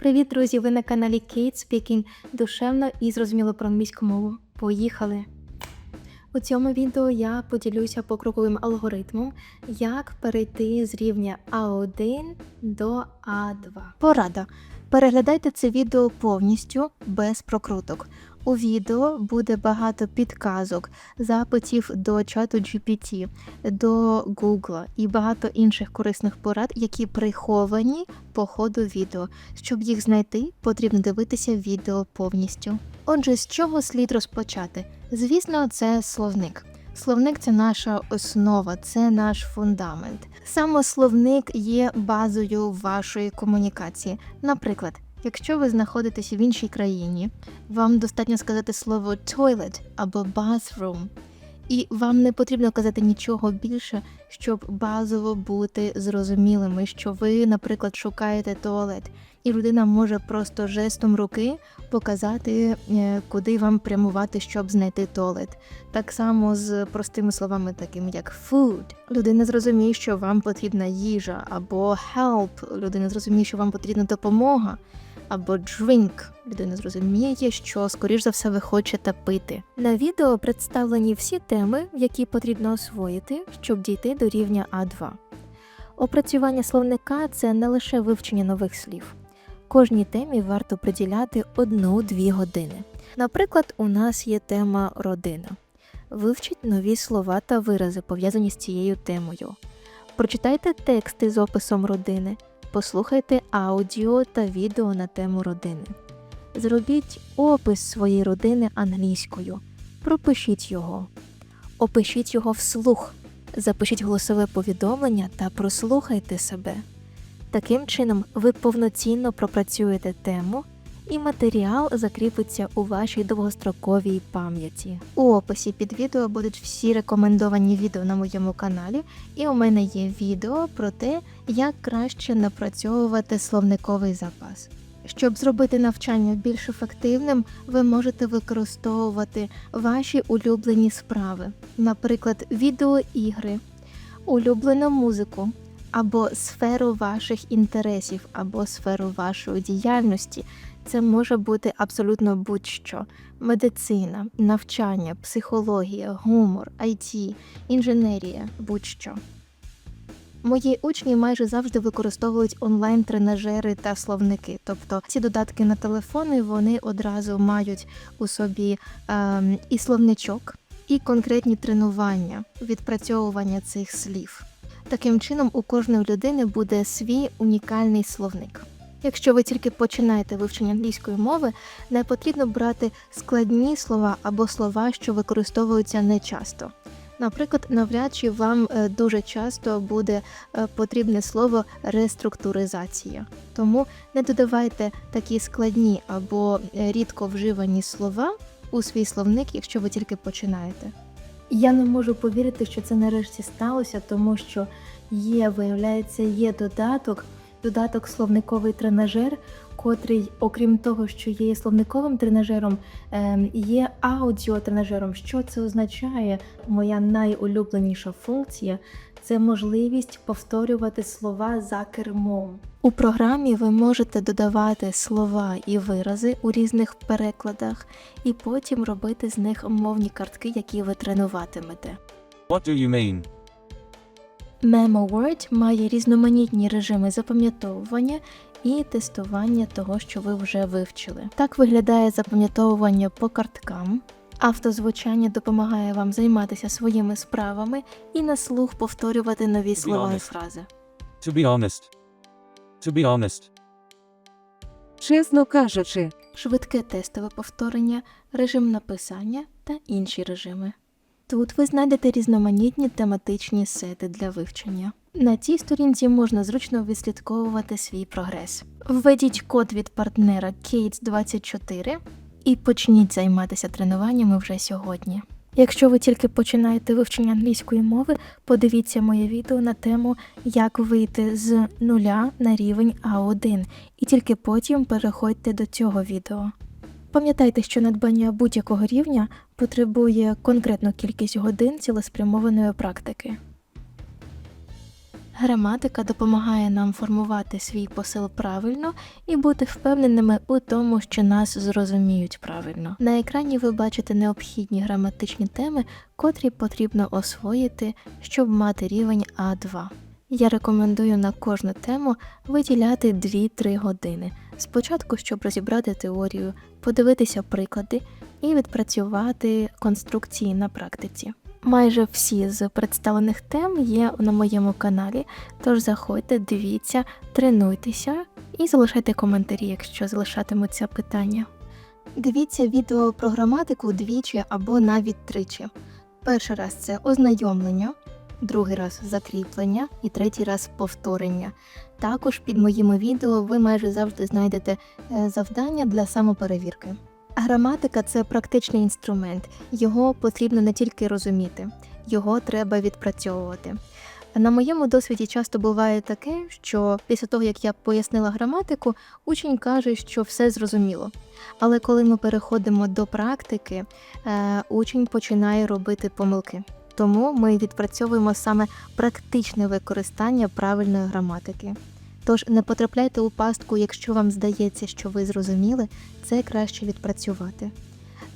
Привіт, друзі! Ви на каналі Kate Speaking душевно і зрозуміло про англійську мову. Поїхали! У цьому відео я поділюся покроковим алгоритмом, як перейти з рівня А1 до А2. Порада. Переглядайте це відео повністю без прокруток. У відео буде багато підказок, запитів до чату GPT, до Google і багато інших корисних порад, які приховані по ходу відео. Щоб їх знайти, потрібно дивитися відео повністю. Отже, з чого слід розпочати? Звісно, це словник. Словник це наша основа, це наш фундамент. Саме словник є базою вашої комунікації. Наприклад, якщо ви знаходитесь в іншій країні, вам достатньо сказати слово toilet або bathroom, і вам не потрібно казати нічого більше, щоб базово бути зрозумілими, що ви, наприклад, шукаєте туалет, і людина може просто жестом руки показати, е, куди вам прямувати, щоб знайти туалет. Так само з простими словами, такими як food. Людина зрозуміє, що вам потрібна їжа, або help. Людина зрозуміє, що вам потрібна допомога, або drink. Людина зрозуміє, що скоріш за все ви хочете пити. На відео представлені всі теми, які потрібно освоїти, щоб дійти до рівня А2. Опрацювання словника це не лише вивчення нових слів. Кожній темі варто приділяти одну-дві години. Наприклад, у нас є тема родина. Вивчіть нові слова та вирази, пов'язані з цією темою. Прочитайте тексти з описом родини, послухайте аудіо та відео на тему родини. Зробіть опис своєї родини англійською. Пропишіть його. Опишіть його вслух. Запишіть голосове повідомлення та прослухайте себе. Таким чином, ви повноцінно пропрацюєте тему, і матеріал закріпиться у вашій довгостроковій пам'яті. У описі під відео будуть всі рекомендовані відео на моєму каналі, і у мене є відео про те, як краще напрацьовувати словниковий запас. Щоб зробити навчання більш ефективним, ви можете використовувати ваші улюблені справи, наприклад, відеоігри, улюблену музику, або сферу ваших інтересів, або сферу вашої діяльності. Це може бути абсолютно будь-що: медицина, навчання, психологія, гумор, IT, інженерія, будь-що. Мої учні майже завжди використовують онлайн-тренажери та словники. Тобто ці додатки на телефони вони одразу мають у собі ем, і словничок, і конкретні тренування, відпрацьовування цих слів. Таким чином, у кожної людини буде свій унікальний словник. Якщо ви тільки починаєте вивчення англійської мови, не потрібно брати складні слова або слова, що використовуються нечасто. Наприклад, навряд чи вам е, дуже часто буде е, потрібне слово реструктуризація. Тому не додавайте такі складні або е, рідко вживані слова у свій словник, якщо ви тільки починаєте. Я не можу повірити, що це нарешті сталося, тому що є, виявляється, є додаток, додаток словниковий тренажер, котрий, окрім того, що є словниковим тренажером, ем, є аудіотренажером. Що це означає? Моя найулюбленіша функція це можливість повторювати слова за кермом. У програмі ви можете додавати слова і вирази у різних перекладах, і потім робити з них мовні картки, які ви тренуватимете. What do you mean? MemoWord має різноманітні режими запам'ятовування і тестування того, що ви вже вивчили. Так виглядає запам'ятовування по карткам. Автозвучання допомагає вам займатися своїми справами і на слух повторювати нові слова і фрази. To be honest. To be honest. Чесно кажучи, швидке тестове повторення, режим написання та інші режими. Тут ви знайдете різноманітні тематичні сети для вивчення. На цій сторінці можна зручно відслідковувати свій прогрес. Введіть код від партнера Kates24 і почніть займатися тренуваннями вже сьогодні. Якщо ви тільки починаєте вивчення англійської мови, подивіться моє відео на тему як вийти з нуля на рівень А1 і тільки потім переходьте до цього відео. Пам'ятайте, що надбання будь-якого рівня потребує конкретну кількість годин цілеспрямованої практики. Граматика допомагає нам формувати свій посил правильно і бути впевненими у тому, що нас зрозуміють правильно. На екрані ви бачите необхідні граматичні теми, котрі потрібно освоїти, щоб мати рівень А2. Я рекомендую на кожну тему виділяти 2-3 години. Спочатку, щоб розібрати теорію, подивитися приклади і відпрацювати конструкції на практиці. Майже всі з представлених тем є на моєму каналі, тож заходьте, дивіться, тренуйтеся і залишайте коментарі, якщо залишатимуться питання. Дивіться відео про граматику двічі або навіть тричі. Перший раз це ознайомлення, другий раз закріплення і третій раз повторення. Також під моїми відео ви майже завжди знайдете е, завдання для самоперевірки. Граматика це практичний інструмент, його потрібно не тільки розуміти, його треба відпрацьовувати. На моєму досвіді часто буває таке, що після того, як я пояснила граматику, учень каже, що все зрозуміло. Але коли ми переходимо до практики, е, учень починає робити помилки. Тому ми відпрацьовуємо саме практичне використання правильної граматики. Тож не потрапляйте у пастку, якщо вам здається, що ви зрозуміли, це краще відпрацювати.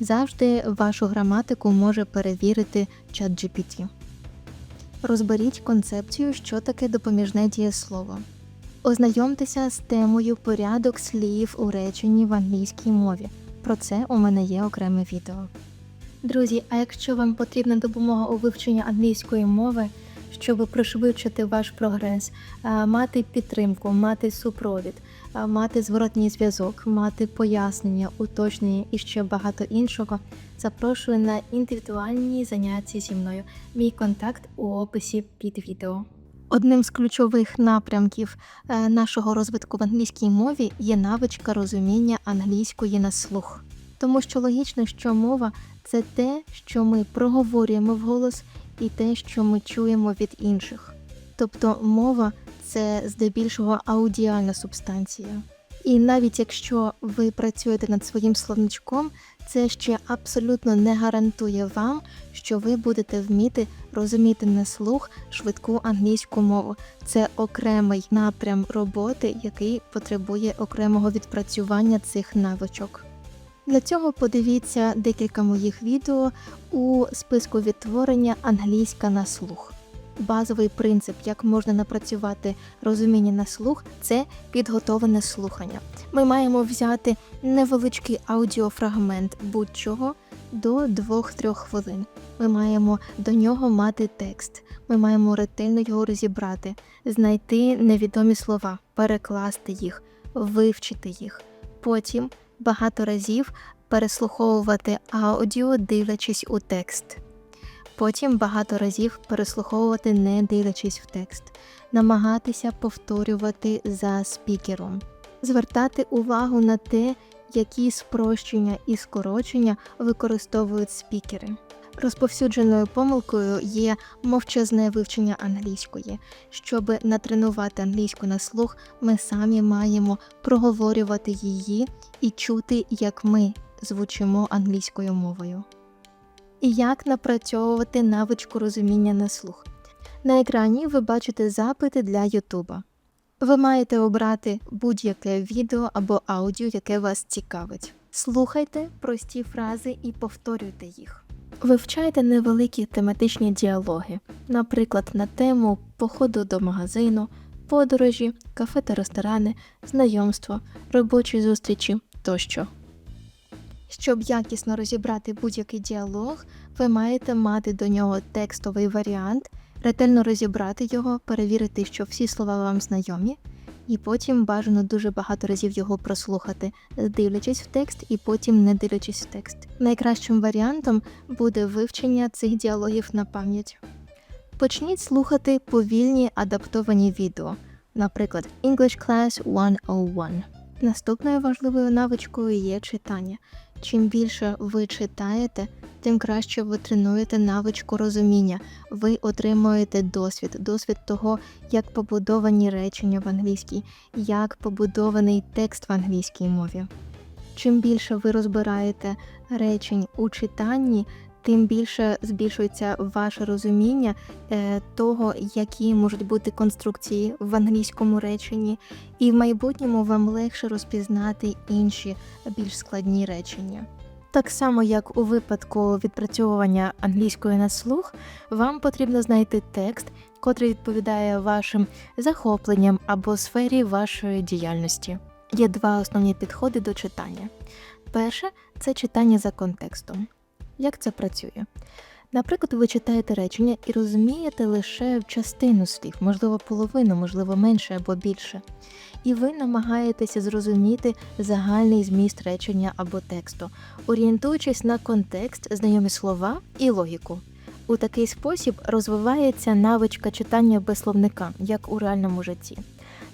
Завжди вашу граматику може перевірити ChatGPT. Розберіть концепцію, що таке допоміжне дієслово. Ознайомтеся з темою порядок слів у реченні в англійській мові. Про це у мене є окреме відео. Друзі, а якщо вам потрібна допомога у вивченні англійської мови, щоб пришвидшити ваш прогрес, мати підтримку, мати супровід, мати зворотній зв'язок, мати пояснення, уточнення і ще багато іншого, запрошую на індивідуальні заняття зі мною. Мій контакт у описі під відео. Одним з ключових напрямків е, нашого розвитку в англійській мові є навичка розуміння англійської на слух. Тому що логічно, що мова це те, що ми проговорюємо вголос, і те, що ми чуємо від інших. Тобто мова це здебільшого аудіальна субстанція. І навіть якщо ви працюєте над своїм словничком, це ще абсолютно не гарантує вам, що ви будете вміти розуміти на слух швидку англійську мову. Це окремий напрям роботи, який потребує окремого відпрацювання цих навичок. Для цього подивіться декілька моїх відео у списку відтворення англійська на слух. Базовий принцип, як можна напрацювати розуміння на слух, це підготовлене слухання. Ми маємо взяти невеличкий аудіофрагмент будь-чого до 2-3 хвилин. Ми маємо до нього мати текст. Ми маємо ретельно його розібрати, знайти невідомі слова, перекласти їх, вивчити їх. Потім багато разів переслуховувати аудіо, дивлячись у текст. Потім багато разів переслуховувати, не дивлячись в текст, намагатися повторювати за спікером, звертати увагу на те, які спрощення і скорочення використовують спікери. Розповсюдженою помилкою є мовчазне вивчення англійської. Щоб натренувати англійську на слух, ми самі маємо проговорювати її і чути, як ми звучимо англійською мовою. І як напрацьовувати навичку розуміння на слух. На екрані ви бачите запити для Ютуба. Ви маєте обрати будь-яке відео або аудіо, яке вас цікавить. Слухайте прості фрази і повторюйте їх. Вивчайте невеликі тематичні діалоги, наприклад, на тему походу до магазину, подорожі, кафе та ресторани, знайомство, робочі зустрічі тощо. Щоб якісно розібрати будь-який діалог, ви маєте мати до нього текстовий варіант, ретельно розібрати його, перевірити, що всі слова вам знайомі, і потім бажано дуже багато разів його прослухати, дивлячись в текст і потім не дивлячись в текст. Найкращим варіантом буде вивчення цих діалогів на пам'ять. Почніть слухати повільні адаптовані відео, наприклад, English Class 101. Наступною важливою навичкою є читання. Чим більше ви читаєте, тим краще ви тренуєте навичку розуміння. Ви отримуєте досвід, досвід того, як побудовані речення в англійській, як побудований текст в англійській мові. Чим більше ви розбираєте речень у читанні, тим більше збільшується ваше розуміння е, того, які можуть бути конструкції в англійському реченні, і в майбутньому вам легше розпізнати інші більш складні речення. Так само, як у випадку відпрацьовування англійської на слух, вам потрібно знайти текст, котрий відповідає вашим захопленням або сфері вашої діяльності. Є два основні підходи до читання. Перше це читання за контекстом. Як це працює? Наприклад, ви читаєте речення і розумієте лише частину слів, можливо, половину, можливо, менше або більше. І ви намагаєтеся зрозуміти загальний зміст речення або тексту, орієнтуючись на контекст, знайомі слова і логіку. У такий спосіб розвивається навичка читання без словника, як у реальному житті.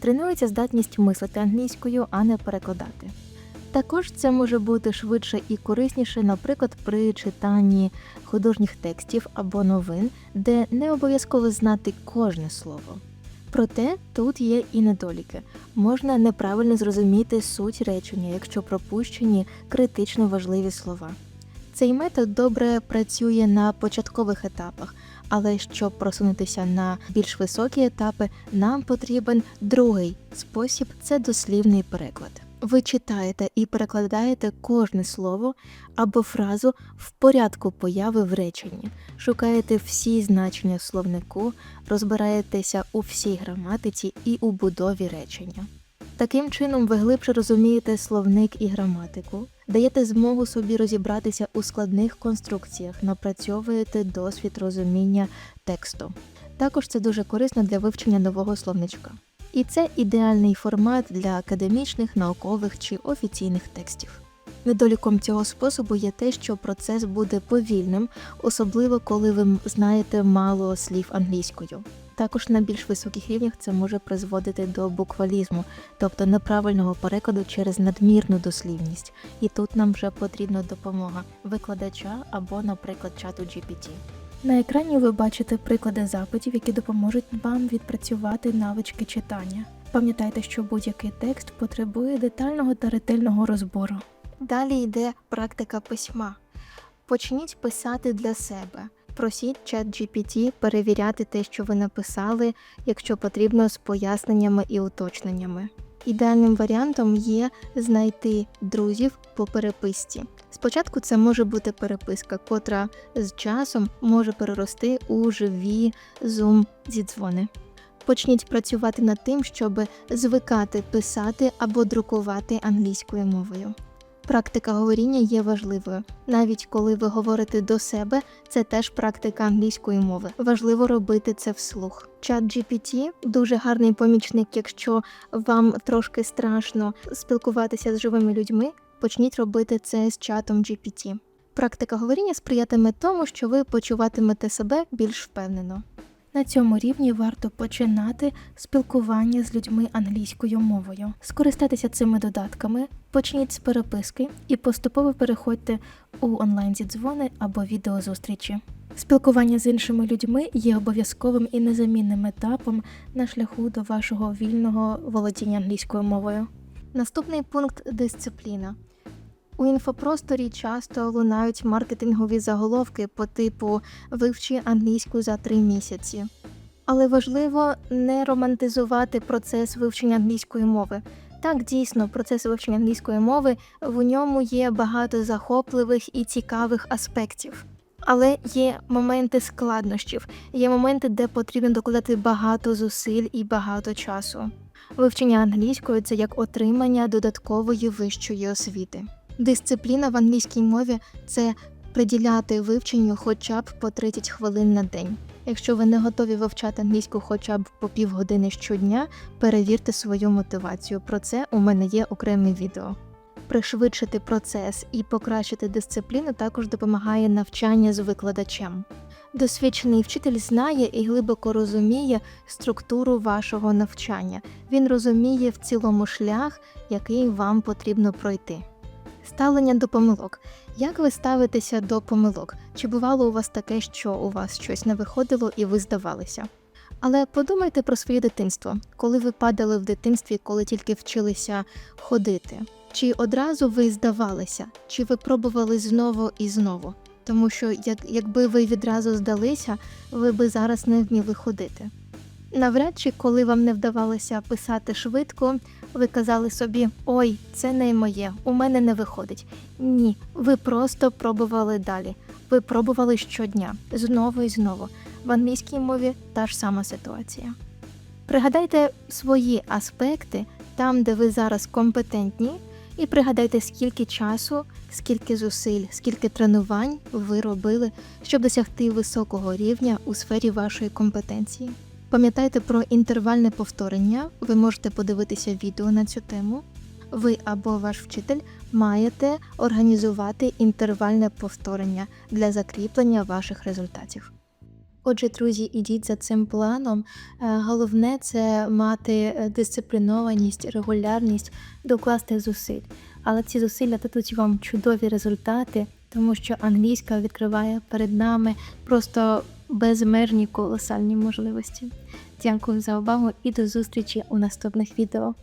Тренується здатність мислити англійською, а не перекладати. Також це може бути швидше і корисніше, наприклад, при читанні художніх текстів або новин, де не обов'язково знати кожне слово. Проте тут є і недоліки. Можна неправильно зрозуміти суть речення, якщо пропущені критично важливі слова. Цей метод добре працює на початкових етапах, але щоб просунутися на більш високі етапи, нам потрібен другий спосіб це дослівний переклад. Ви читаєте і перекладаєте кожне слово або фразу в порядку появи в реченні, шукаєте всі значення словнику, розбираєтеся у всій граматиці і у будові речення. Таким чином ви глибше розумієте словник і граматику, даєте змогу собі розібратися у складних конструкціях, напрацьовуєте досвід розуміння тексту. Також це дуже корисно для вивчення нового словничка. І це ідеальний формат для академічних, наукових чи офіційних текстів. Недоліком цього способу є те, що процес буде повільним, особливо коли ви знаєте мало слів англійською. Також на більш високих рівнях це може призводити до буквалізму, тобто неправильного перекладу через надмірну дослівність. І тут нам вже потрібна допомога викладача або, наприклад, чату GPT. На екрані ви бачите приклади запитів, які допоможуть вам відпрацювати навички читання. Пам'ятайте, що будь-який текст потребує детального та ретельного розбору. Далі йде практика письма. Почніть писати для себе. Просіть чат GPT перевіряти те, що ви написали, якщо потрібно, з поясненнями і уточненнями. Ідеальним варіантом є знайти друзів по переписці. Спочатку це може бути переписка, котра з часом може перерости у живі зум зідзвони. Почніть працювати над тим, щоб звикати писати або друкувати англійською мовою. Практика говоріння є важливою. Навіть коли ви говорите до себе, це теж практика англійської мови. Важливо робити це вслух. Чат GPT – дуже гарний помічник, якщо вам трошки страшно спілкуватися з живими людьми. Почніть робити це з чатом GPT. Практика говоріння сприятиме тому, що ви почуватимете себе більш впевнено. На цьому рівні варто починати спілкування з людьми англійською мовою. Скористайтеся цими додатками, почніть з переписки і поступово переходьте у онлайн-зідзвони або відеозустрічі. Спілкування з іншими людьми є обов'язковим і незамінним етапом на шляху до вашого вільного володіння англійською мовою. Наступний пункт дисципліна. У інфопросторі часто лунають маркетингові заголовки по типу вивчи англійську за три місяці. Але важливо не романтизувати процес вивчення англійської мови. Так, дійсно, процес вивчення англійської мови в ньому є багато захопливих і цікавих аспектів. Але є моменти складнощів, є моменти, де потрібно докладати багато зусиль і багато часу. Вивчення англійської це як отримання додаткової вищої освіти. Дисципліна в англійській мові це приділяти вивченню хоча б по 30 хвилин на день. Якщо ви не готові вивчати англійську хоча б по півгодини щодня, перевірте свою мотивацію. Про це у мене є окреме відео. Пришвидшити процес і покращити дисципліну також допомагає навчання з викладачем. Досвідчений вчитель знає і глибоко розуміє структуру вашого навчання. Він розуміє в цілому шлях, який вам потрібно пройти. Ставлення до помилок. Як ви ставитеся до помилок? Чи бувало у вас таке, що у вас щось не виходило і ви здавалися? Але подумайте про своє дитинство, коли ви падали в дитинстві, коли тільки вчилися ходити. Чи одразу ви здавалися, чи ви пробували знову і знову? тому що як, якби ви відразу здалися, ви би зараз не вміли ходити. Навряд чи, коли вам не вдавалося писати швидко, ви казали собі: Ой, це не моє, у мене не виходить. Ні, ви просто пробували далі. Ви пробували щодня, знову і знову. В англійській мові та ж сама ситуація. Пригадайте свої аспекти там, де ви зараз компетентні, і пригадайте, скільки часу, скільки зусиль, скільки тренувань ви робили, щоб досягти високого рівня у сфері вашої компетенції. Пам'ятайте про інтервальне повторення. Ви можете подивитися відео на цю тему. Ви або ваш вчитель маєте організувати інтервальне повторення для закріплення ваших результатів. Отже, друзі, ідіть за цим планом. Е, Головне це мати дисциплінованість, регулярність, докласти зусиль. Але ці зусилля дадуть вам чудові результати, тому що англійська відкриває перед нами просто безмежні колосальні можливості. Дякую за увагу і до зустрічі у наступних відео.